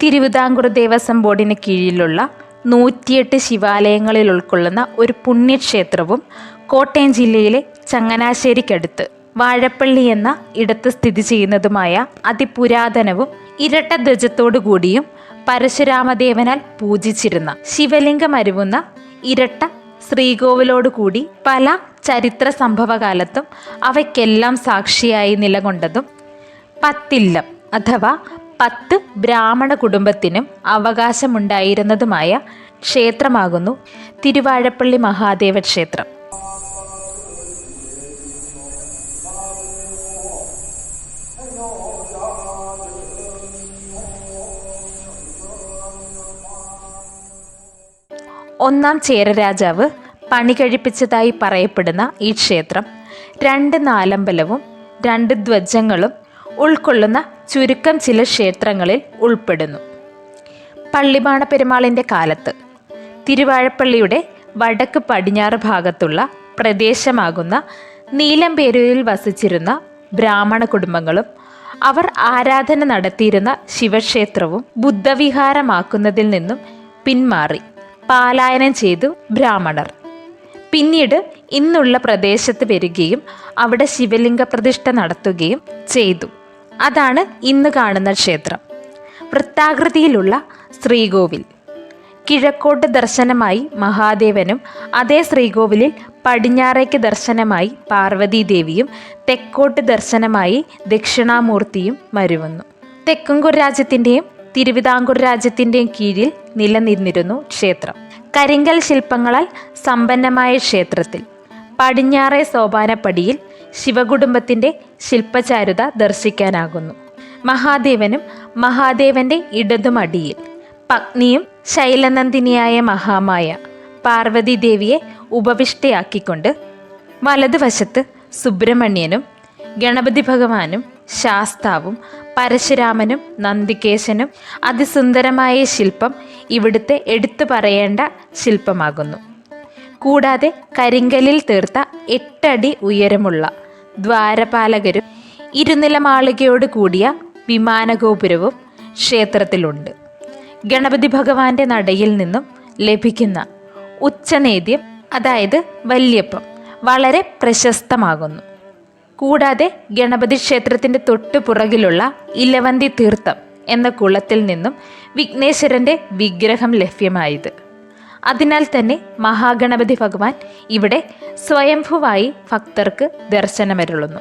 തിരുവിതാംകൂർ ദേവസ്വം ബോർഡിന് കീഴിലുള്ള നൂറ്റിയെട്ട് ശിവാലയങ്ങളിൽ ഉൾക്കൊള്ളുന്ന ഒരു പുണ്യക്ഷേത്രവും കോട്ടയം ജില്ലയിലെ ചങ്ങനാശ്ശേരിക്കടുത്ത് വാഴപ്പള്ളി എന്ന ഇടത്ത് സ്ഥിതി ചെയ്യുന്നതുമായ അതിപുരാതനവും ഇരട്ട ധ്വജത്തോടുകൂടിയും പരശുരാമദേവനാൽ പൂജിച്ചിരുന്ന ശിവലിംഗം അരുവുന്ന ഇരട്ട ശ്രീകോവിലോടുകൂടി പല ചരിത്ര സംഭവകാലത്തും അവയ്ക്കെല്ലാം സാക്ഷിയായി നിലകൊണ്ടതും പത്തില്ലം അഥവാ പത്ത് ബ്രാഹ്മണ കുടുംബത്തിനും അവകാശമുണ്ടായിരുന്നതുമായ ക്ഷേത്രമാകുന്നു തിരുവാഴപ്പള്ളി മഹാദേവ ക്ഷേത്രം. ഒന്നാം ചേരരാജാവ് പണി കഴിപ്പിച്ചതായി പറയപ്പെടുന്ന ഈ ക്ഷേത്രം രണ്ട് നാലമ്പലവും രണ്ട് ധ്വജങ്ങളും ഉൾക്കൊള്ളുന്ന ചുരുക്കം ചില ക്ഷേത്രങ്ങളിൽ ഉൾപ്പെടുന്നു. പള്ളിബാണ പെരുമാളിന്റെ കാലത്ത് തിരുവാഴപ്പള്ളിയുടെ വടക്ക് പടിഞ്ഞാറ് ഭാഗത്തുള്ള പ്രദേശമാകുന്ന നീലംപേരൂരിൽ വസിച്ചിരുന്ന ബ്രാഹ്മണ കുടുംബങ്ങളും അവർ ആരാധന നടത്തിയിരുന്ന ശിവക്ഷേത്രവും ബുദ്ധവിഹാരമാക്കുന്നതിൽ നിന്നും പിന്മാറി പാലായനം ചെയ്തു ബ്രാഹ്മണർ. പിന്നീട് ഇന്നുള്ള പ്രദേശത്ത് വരികയും അവിടെ ശിവലിംഗ പ്രതിഷ്ഠ നടത്തുകയും ചെയ്തു. അതാണ് ഇന്ന് കാണുന്ന ക്ഷേത്രം. വൃത്താകൃതിയിലുള്ള ശ്രീകോവിൽ. കിഴക്കോട്ട് ദർശനമായി മഹാദേവനും അതേ ശ്രീകോവിലിൽ പടിഞ്ഞാറേക്ക് ദർശനമായി പാർവതീദേവിയും തെക്കോട്ട് ദർശനമായി ദക്ഷിണാമൂർത്തിയും മരുവുന്നു. തെക്കുംകൂർ രാജ്യത്തിന്റെയും തിരുവിതാംകൂർ രാജ്യത്തിന്റെയും കീഴിൽ നിലനിന്നിരുന്നു ക്ഷേത്രം. കരിങ്കൽ ശില്പങ്ങളാൽ സമ്പന്നമായ ക്ഷേത്രത്തിൽ പടിഞ്ഞാറേ സോപാനപ്പടിയിൽ ശിവകുടുംബത്തിന്റെ ശില്പചാരുത ദർശിക്കാനാകുന്നു. മഹാദേവനും മഹാദേവന്റെ ഇടതുമടിയിൽ പത്നിയും ശൈലനന്ദിനിയായ മഹാമായ പാർവതി ദേവിയെ ഉപവിഷ്ടയാക്കിക്കൊണ്ട് വലതുവശത്ത് സുബ്രഹ്മണ്യനും ഗണപതി ഭഗവാനും ശാസ്താവും പരശുരാമനും നന്ദികേശനും അതിസുന്ദരമായ ശില്പം ഇവിടുത്തെ എടുത്തു പറയേണ്ട ശില്പമാകുന്നു. കൂടാതെ കരിങ്കലിൽ തീർത്ത എട്ടടി ഉയരമുള്ള ദ്വാരപാലകരും ഇരുനില മാളികയോട് കൂടിയ വിമാനഗോപുരവും ക്ഷേത്രത്തിലുണ്ട്. ഗണപതി ഭഗവാന്റെ നടയിൽ നിന്നും ലഭിക്കുന്ന ഉച്ചനേദ്യം അതായത് വല്യപ്പം വളരെ പ്രശസ്തമാകുന്നു. കൂടാതെ ഗണപതി ക്ഷേത്രത്തിന്റെ തൊട്ടു പുറകിലുള്ള ഇലവന്തി തീർത്ഥം എന്ന കുളത്തിൽ നിന്നും വിഘ്നേശ്വരന്റെ വിഗ്രഹം ലഭ്യമായത്. അതിനാൽ തന്നെ മഹാഗണപതി ഭഗവാൻ ഇവിടെ സ്വയംഭുവായി ഭക്തർക്ക് ദർശനമരുളുന്നു.